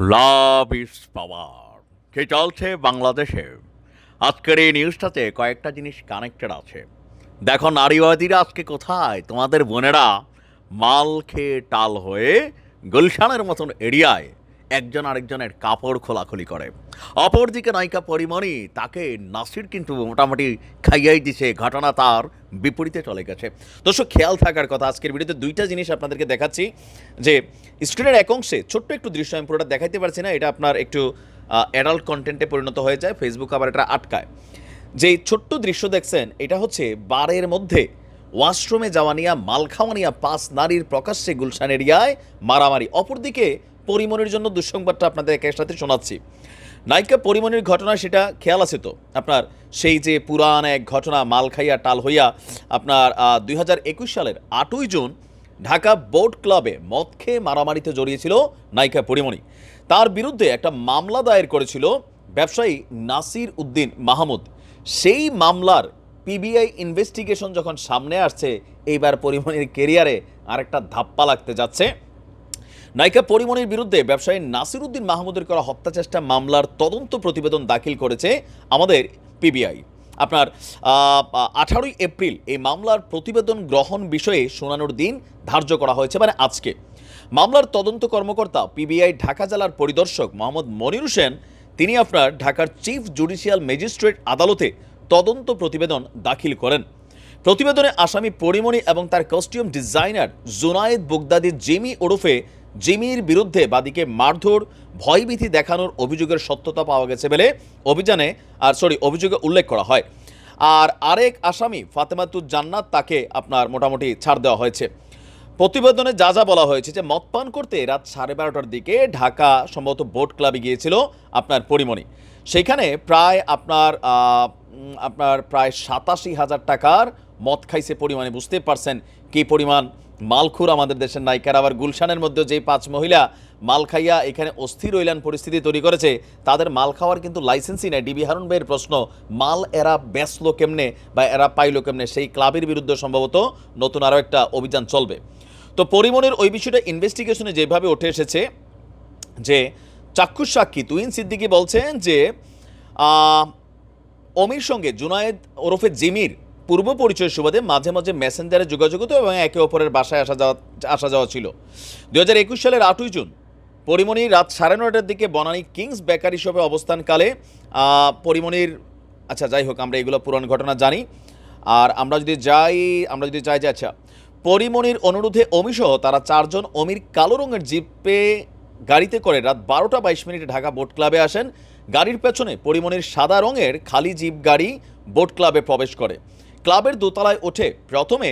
লাভ ইস পাওয়ার। কে চলছে বাংলাদেশে? আজকের এই নিউজটাতে কয়েকটা জিনিস কানেক্টেড আছে। দেখো, নারীবাদীরা আজকে কোথায়? তোমাদের বোনেরা মাল খেয়ে টাল হয়ে গুলশানের মতন এরিয়ায় একজন আরেকজনের কাপড় খোলাখুলি করে। অপরদিকে নায়িকা পরিমণি তাকে নাসির কিন্তু মোটামুটি খাইয়াই দিছে, ঘটনা তার বিপরীতে চলে গেছে। দর্শক, খেয়াল থাকার কথা, আজকের ভিডিওতে দুইটা জিনিস আপনাদেরকে দেখাচ্ছি, যে স্ক্রিনের এক অংশে ছোট্ট একটু দৃশ্য, আমি পুরোটা দেখাইতে পারছি না, এটা আপনার একটু অ্যাডাল্ট কন্টেন্টে পরিণত হয়ে যায় ফেসবুক আবার এটা আটকায়। যে ছোট্ট দৃশ্য দেখছেন, এটা হচ্ছে বারের মধ্যে ওয়াশরুমে যাওয়া নিয়া, মাল খাওয়া নিয়া পাঁচ নারীর প্রকাশ্যে গুলশান এরিয়ায় মারামারি। অপরদিকে পরিমণির জন্য দুঃসংবাদটা আপনাদের একের সাথে শোনাচ্ছি। নায়িকা পরিমণির ঘটনা সেটা খেয়াল আছে তো? আপনার সেই যে পুরান এক ঘটনা মাল খাইয়া টাল হইয়া আপনার দুই হাজার একুশ সালের আটই জুন ঢাকা বোট ক্লাবে মদ খেয়ে মারামারিতে জড়িয়েছিল নায়িকা পরিমণি তার বিরুদ্ধে একটা মামলা দায়ের করেছিল ব্যবসায়ী নাসির উদ্দিন মাহমুদ। সেই মামলার পিবিআই ইনভেস্টিগেশন যখন সামনে আসছে, এইবার পরিমণির কেরিয়ারে আরেকটা ধাপ্পা লাগতে যাচ্ছে। নায়িকা পরিমণির বিরুদ্ধে ব্যবসায়ী নাসিরুদ্দিন মাহমুদের করা হত্যা চেষ্টা মামলার তদন্ত প্রতিবেদন দাখিল করেছে আমাদের পিবিআই। আপনার আঠারোই এপ্রিল এই মামলার প্রতিবেদন গ্রহণ বিষয়ে শোনানোর দিন ধার্য করা হয়েছে মানে আজকে। মামলার তদন্ত কর্মকর্তা পিবিআই ঢাকা জেলার পরিদর্শক মোহাম্মদ মনির হোসেন, তিনি আপনার ঢাকার চিফ জুডিশিয়াল ম্যাজিস্ট্রেট আদালতে তদন্ত প্রতিবেদন দাখিল করেন। প্রতিবেদনে আসামি পরিমণি এবং তার costume designer Junaid Bugdadi Jimmy ওরফে জিমির বিরুদ্ধে বাদীকে মারধর, ভয়ভীতি দেখানোর অভিযোগের সত্যতা পাওয়া গেছে বলে অভিযানে, আর সরি অভিযোগে উল্লেখ করা হয়। আর আরেক আসামি ফাতেমাতুজ জান্নাত তাকে আপনার মোটামুটি ছাড় দেওয়া হয়েছে। প্রতিবেদনে যা যা বলা হয়েছে যে মদ পান করতে রাত সাড়ে বারোটার দিকে ঢাকা সম্ভবত বোট ক্লাবে গিয়েছিল আপনার পরিমণি। সেইখানে প্রায় আপনার আপনার প্রায় সাতাশি হাজার টাকার মদ খাইছে পরিমাণে বুঝতে পারছেন কি পরিমাণ মালখুর আমাদের দেশের নায়িকার। আবার গুলশানের মধ্যে যে পাঁচ মহিলা মাল খাইয়া এখানে অস্থির রইলান পরিস্থিতি তৈরি করেছে, তাদের মাল খাওয়ার কিন্তু লাইসেন্সই নেই। ডিবি হারুন ভাইয়ের প্রশ্ন, মাল এরা বেচলো কেমনে বা এরা পাইলো কেমনে? সেই ক্লাবের বিরুদ্ধে সম্ভবত নতুন আরও একটা অভিযান চলবে। তো পরিমণের ওই বিষয়টা ইনভেস্টিগেশনে যেভাবে উঠে এসেছে যে চাক্ষুষ সাক্ষী তুইন সিদ্দিকি বলছেন যে অমির সঙ্গে জুনায়েদ ওরফে জিমির পূর্ব পরিচয় সুবাদে মাঝে মাঝে মেসেঞ্জারে যোগাযোগ হতো এবং একে অপরের বাসায় আসা যাওয়া আসা যাওয়া ছিল। দু হাজার একুশ সালের আটই জুন, পরিমণি রাত সাড়ে নয়টার দিকে বনানী কিংস বেকারি শপে অবস্থানকালে পরিমণির আচ্ছা যাই হোক, আমরা এগুলো পুরান ঘটনা জানি। আর আমরা যদি যাই, আমরা যদি যাই যে আচ্ছা পরিমণির অনুরোধে অমিসহ তারা চারজন অমির কালো রঙের জিপে গাড়িতে করে রাত বারোটা বাইশ মিনিটে ঢাকা বোট ক্লাবে আসেন। গাড়ির পেছনে পরিমণির সাদা রঙের খালি জিপ গাড়ি বোট ক্লাবে প্রবেশ করে। ক্লাবের দোতলায় ওঠে। প্রথমে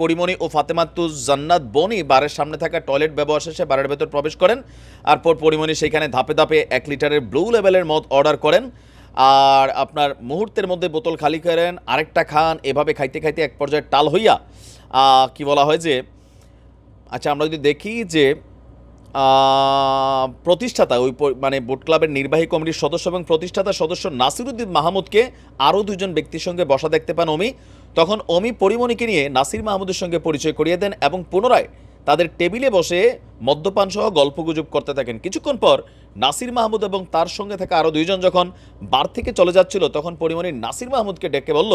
পরিমণি ও ফাতেমাতুজ জান্নাত বনি বারের সামনে থাকা টয়লেট ব্যবহার শেষে বারের ভেতর প্রবেশ করেন। তারপর পরিমণি সেখানে ধাপে ধাপে এক লিটারের ব্লু লেভেলের মদ অর্ডার করেন। আর আপনার মুহূর্তের মধ্যে বোতল খালি করেন, আরেকটা খান, এভাবে খাইতে খাইতে এক পর্যায়ে টাল হইয়া কি বলা হয় যে আচ্ছা আমরা যদি দেখি যে প্রতিষ্ঠাতা, ওই মানে বোট ক্লাবের নির্বাহী কমিটির সদস্য এবং প্রতিষ্ঠাতা সদস্য নাসিরুদ্দিন মাহমুদকে আরও দুজন ব্যক্তির সঙ্গে বসা দেখতে পান অমি। তখন অমি পরিমণিকে নিয়ে নাসির মাহমুদের সঙ্গে পরিচয় করিয়ে দেন এবং পুনরায় তাদের টেবিলে বসে মদ্যপান সহ গল্পগুজব করতে থাকেন। কিছুক্ষণ পর নাসির মাহমুদ এবং তার সঙ্গে থাকা আরও দুইজন যখন বার থেকে চলে যাচ্ছিল, তখন পরিমণি নাসির মাহমুদকে ডেকে বলল,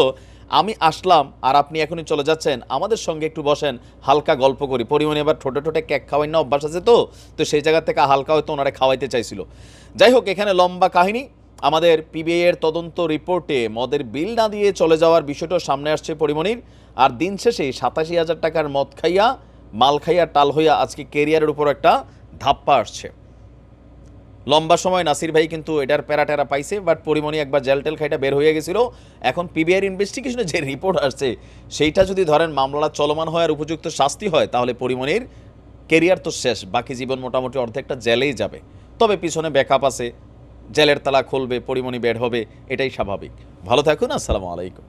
আমি আসলাম আর আপনি এখনই চলে যাচ্ছেন, আমাদের সঙ্গে একটু বসেন, হালকা গল্প করি। পরিমণি এবার ঠোঁটে ঠোঁটে কেক খাওয়াই না অভ্যাস আছে তো? তো সেই জায়গা থেকে হালকা হয়তো ওনারা খাওয়াইতে চাইছিল। যাই হোক, এখানে লম্বা কাহিনী। আমাদের পিবিআই এর তদন্ত রিপোর্টে মদের বিল না দিয়ে চলে যাওয়ার বিষয়টাও সামনে আসছে পরিমণির। আর দিন শেষে সাতাশি হাজার টাকার মদ খাইয়া মাল খাইয়া টাল হইয়া আজকে কেরিয়ারের উপর একটা ধাপ্পা আসছে। লম্বা সময় নাসির ভাই কিন্তু এটার প্যারা ট্যারা পাইছে বাট পরিমণি একবার জেল টেল খাইটা বের হয়ে গেছিল। এখন পিবিআর ইনভেস্টিগেশনে যে রিপোর্ট আসছে, সেইটা যদি ধরেন মামলাটা চলমান হয় আর উপযুক্ত শাস্তি হয়, তাহলে পরিমণির কেরিয়ার তো শেষ, বাকি জীবন মোটামুটি অর্ধেকটা জেলেই যাবে। তবে পিছনে ব্যাকআপ আছে, জেলের তালা খুলবে, পরিমণি বের হবে, এটাই স্বাভাবিক। ভালো থাকুন, আসসালামু আলাইকুম।